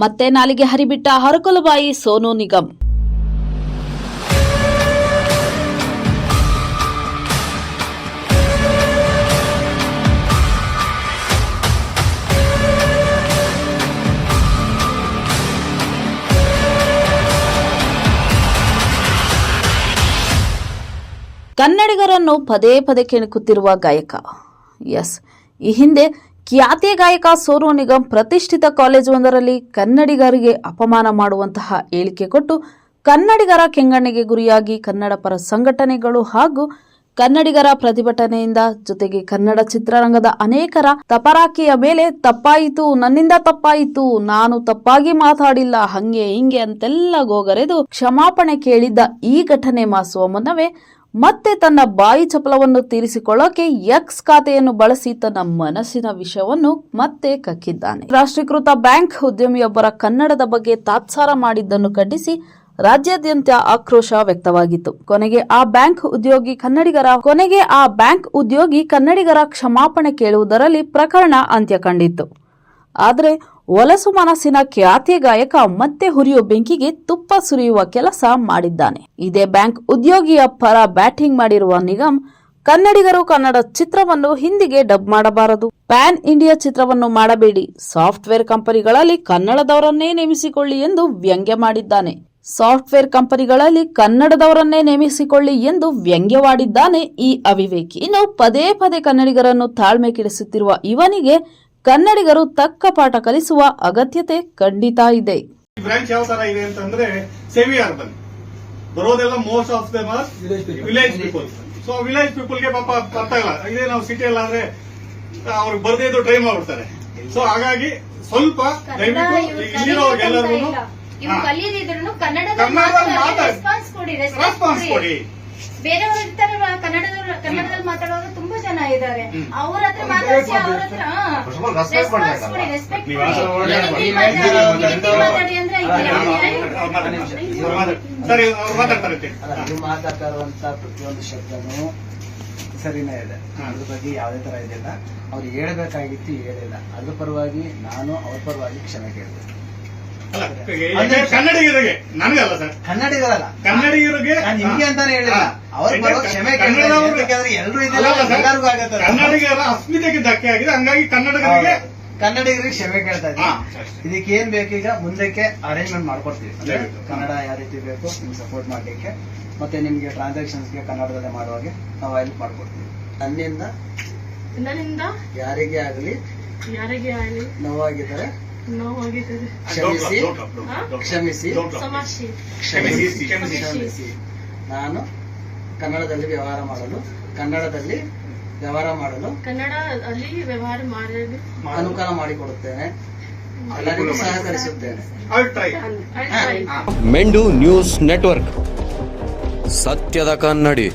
ಮತ್ತೆ ನಾಲಿಗೆ ಹರಿಬಿಟ್ಟ ಹರಕಲುಬಾಯಿ ಸೋನು ನಿಗಮ್. ಕನ್ನಡಿಗರನ್ನು ಪದೇ ಪದೇ ಕೆಣಕುತ್ತಿರುವ ಗಾಯಕ. ಎಸ್ ಈ ಹಿಂದೆ ಖ್ಯಾತಿಯ ಗಾಯಕ ಸೋನು ನಿಗಮ್ ಪ್ರತಿಷ್ಠಿತ ಕಾಲೇಜೊಂದರಲ್ಲಿ ಕನ್ನಡಿಗರಿಗೆ ಅಪಮಾನ ಮಾಡುವಂತಹ ಹೇಳಿಕೆ ಕೊಟ್ಟು ಕನ್ನಡಿಗರ ಕೆಂಗಣ್ಣಿಗೆ ಗುರಿಯಾಗಿ ಕನ್ನಡ ಪರ ಸಂಘಟನೆಗಳು ಹಾಗೂ ಕನ್ನಡಿಗರ ಪ್ರತಿಭಟನೆಯಿಂದ ಜೊತೆಗೆ ಕನ್ನಡ ಚಿತ್ರರಂಗದ ಅನೇಕರ ತಪರಾಕಿಯ ಮೇಲೆ ತಪ್ಪಾಯಿತು, ನನ್ನಿಂದ ತಪ್ಪಾಯಿತು, ನಾನು ತಪ್ಪಾಗಿ ಮಾತಾಡಿಲ್ಲ, ಹಂಗೆ ಹಿಂಗೆ ಅಂತೆಲ್ಲ ಗೋಗರೆದು ಕ್ಷಮಾಪಣೆ ಕೇಳಿದ್ದ ಈ ಘಟನೆ ಮಾಸುವ ಮುನ್ನವೇ ಮತ್ತೆ ತನ್ನ ಬಾಯಿ ಚಪಲವನ್ನು ತೀರಿಸಿಕೊಳ್ಳೋಕೆ ಎಕ್ಸ್ ಖಾತೆಯನ್ನು ಬಳಸಿ ತನ್ನ ಮನಸ್ಸಿನ ವಿಷಯವನ್ನು ಮತ್ತೆ ಕಕ್ಕಿದ್ದಾನೆ. ರಾಷ್ಟ್ರೀಕೃತ ಬ್ಯಾಂಕ್ ಉದ್ಯಮಿಯೊಬ್ಬರ ಕನ್ನಡದ ಬಗ್ಗೆ ತಾತ್ಸಾರ ಮಾಡಿದ್ದನ್ನು ಖಂಡಿಸಿ ರಾಜ್ಯಾದ್ಯಂತ ಆಕ್ರೋಶ ವ್ಯಕ್ತವಾಗಿತ್ತು. ಕೊನೆಗೆ ಆ ಬ್ಯಾಂಕ್ ಉದ್ಯೋಗಿ ಕನ್ನಡಿಗರ ಕೊನೆಗೆ ಆ ಬ್ಯಾಂಕ್ ಉದ್ಯೋಗಿ ಕನ್ನಡಿಗರ ಕ್ಷಮಾಪಣೆ ಕೇಳುವುದರಲ್ಲಿ ಪ್ರಕರಣ ಅಂತ್ಯ ಕಂಡಿತ್ತು. ಆದರೆ ಒಲಸು ಮನಸ್ಸಿನ ಖ್ಯಾತಿ ಗಾಯಕ ಮತ್ತೆ ಹುರಿಯೋ ಬೆಂಕಿಗೆ ತುಪ್ಪ ಸುರಿಯುವ ಕೆಲಸ ಮಾಡಿದ್ದಾನೆ. ಇದೇ ಬ್ಯಾಂಕ್ ಉದ್ಯೋಗಿಯ ಪರ ಬ್ಯಾಟಿಂಗ್ ಮಾಡಿರುವ ನಿಗಮ್, ಕನ್ನಡಿಗರು ಕನ್ನಡ ಚಿತ್ರವನ್ನು ಹಿಂದಿಗೆ ಡಬ್ ಮಾಡಬಾರದು. ಪ್ಯಾನ್ ಇಂಡಿಯಾ ಚಿತ್ರವನ್ನು ಮಾಡಬೇಡಿ. ಸಾಫ್ಟ್ವೇರ್ ಕಂಪನಿಗಳಲ್ಲಿ ಕನ್ನಡದವರನ್ನೇ ನೇಮಿಸಿಕೊಳ್ಳಿ ಎಂದು ವ್ಯಂಗ್ಯ ಮಾಡಿದ್ದಾನೆ. ಸಾಫ್ಟ್ವೇರ್ ಕಂಪನಿಗಳಲ್ಲಿ ಕನ್ನಡದವರನ್ನೇ ನೇಮಿಸಿಕೊಳ್ಳಿ ಎಂದು ವ್ಯಂಗ್ಯವಾಡಿದ್ದಾನೆ ಈ ಅವಿವೇಕಿ. ಇನ್ನು ಪದೇ ಪದೇ ಕನ್ನಡಿಗರನ್ನು ತಾಳ್ಮೆ ಕೆಡಿಸುತ್ತಿರುವ ಇವನಿಗೆ ಕನ್ನಡಿಗರು ತಕ್ಕ ಪಾಠ ಕಲಿಸುವ ಅಗತ್ಯತೆ ಖಂಡಿತ ಇದೆ. ಈ ಬ್ರಾಂಚ್ ಯಾವ ತರ ಇದೆ ಅಂತಂದ್ರೆ semi urban ಬರೋದೆಲ್ಲ most of the village people so village ಪೀಪಲ್ಗೆ ಪಾಪ ಅರ್ಥ ಇಲ್ಲ ಇದೇ ನಾವು ಸಿಟಿಯಲ್ಲಿ ಆದ್ರೆ ಅವ್ರಿಗೆ ಬರ್ದೇ ಇದ್ದು ಟ್ರೈ ಮಾಡ್ಬಿಡ್ತಾರೆ ಸೊ ಹಾಗಾಗಿ ಸ್ವಲ್ಪ ದಯವಿಟ್ಟು ಮಾತಾಡಿ. ರೆಸ್ಪಾನ್ಸ್ ಕೊಡಿ ರೆಸ್ಪಾನ್ಸ್ ರೆಸ್ಪಾನ್ಸ್ ಕೊಡಿ. ಬೇರೆಯವರು ಇರ್ತಾರಲ್ಲ ಕನ್ನಡದಲ್ಲಿ ಕನ್ನಡದಲ್ಲಿ ಮಾತಾಡೋರು ಇದ್ದಾರೆ. ಅವ್ರ ಹತ್ರ ಮಾತಾಡಿಸಿ ಅವ್ರ ರೆಸ್ಪಾನ್ಸ್ ರೆಸ್ಪೆಕ್ಟ್ ನೀವು ಮಾತಾಡಿ. ಅಂದ್ರೆ ಮಾತಾಡ್ತಾ ಇರುವಂತ ಪ್ರತಿಯೊಂದು ಶಬ್ದನು ಸರಿನೇ ಇದೆ. ಅದ್ರ ಬಗ್ಗೆ ಯಾವುದೇ ತರ ಇದೆಯಲ್ಲ ಅವ್ರು ಹೇಳ್ಬೇಕಾಗಿತ್ತು ಹೇಳಿಲ್ಲ ಅದ್ರ ಪರವಾಗಿ ನಾನು ಅವ್ರ ಪರವಾಗಿ ಕ್ಷಮೆ ಕೇಳಿದೆ ಕನ್ನಡಿಗರಿಗೆ ನನಗಲ್ಲ ಸರ್. ಕನ್ನಡಿಗರಲ್ಲ. ಕನ್ನಡಿಗರಿಗೆ ನಾನು ನಿಮ್ಗೆ ಅಂತಾನೆ ಹೇಳಿಲ್ಲ. ಅವ್ರು ಅವ್ರ ಕ್ಷಮೆ ಎಲ್ರು ಅಲ್ಲ, ಇದೆಲ್ಲ. ಎಲ್ಲರಿಗೂ ಆಗತ್ತೆ ಕನ್ನಡಿಗರ ಅಸ್ಮಿತೆಗೆ ಧಕ್ಕೆ ಆಗಿದೆ. ಹಂಗಾಗಿ ಕನ್ನಡಿಗರಿಗೆ ಕನ್ನಡಿಗರಿಗೆ ಕ್ಷಮೆ ಕೇಳ್ತಾ ಇದ್ದೀವಿ ಇದ್ದೀನಿ ಇದಕ್ಕೆ ಏನ್ ಬೇಕೀಗ ಮುಂದಕ್ಕೆ ಅರೇಂಜ್ಮೆಂಟ್ ಮಾಡ್ಕೊಡ್ತೀವಿ. ಕನ್ನಡ ಯಾವ ರೀತಿ ಬೇಕು ನಿಮ್ಗೆ ಸಪೋರ್ಟ್ ಮಾಡ್ಲಿಕ್ಕೆ. ಮತ್ತೆ ನಿಮ್ಗೆ ಟ್ರಾನ್ಸಾಕ್ಷನ್ಸ್ಗೆ ಕನ್ನಡದಲ್ಲೇ ಮಾಡುವಾಗೆ ನಾವು ಹೆಲ್ಪ್ ಮಾಡ್ಕೊಡ್ತೀವಿ. ನನ್ನಿಂದ ನನ್ನಿಂದ ಯಾರಿಗೇ ಆಗಲಿ ಯಾರಿಗೆ ಆಗಲಿ ನೋವಾಗಿದ್ದರೆ ಕ್ಷಮಿಸಿ. ಕ್ಷಮಿಸಿ. ಕ್ಷಮಿಸಿ ನಾನು ಕನ್ನಡದಲ್ಲಿ ವ್ಯವಹಾರ ಮಾಡಲು ಕನ್ನಡದಲ್ಲಿ ವ್ಯವಹಾರ ಮಾಡಲು ಕನ್ನಡ ಅಲ್ಲಿ ವ್ಯವಹಾರ ಮಾಡಲು ಅನುಕೂಲ ಮಾಡಿಕೊಡುತ್ತೇನೆ. ಎಲ್ಲರಿಗೂ ಸಹಕರಿಸುತ್ತೇನೆ. ಮೆಂಡು ನ್ಯೂಸ್ ನೆಟ್ವರ್ಕ್. ಸತ್ಯದ ಕನ್ನಡಿ.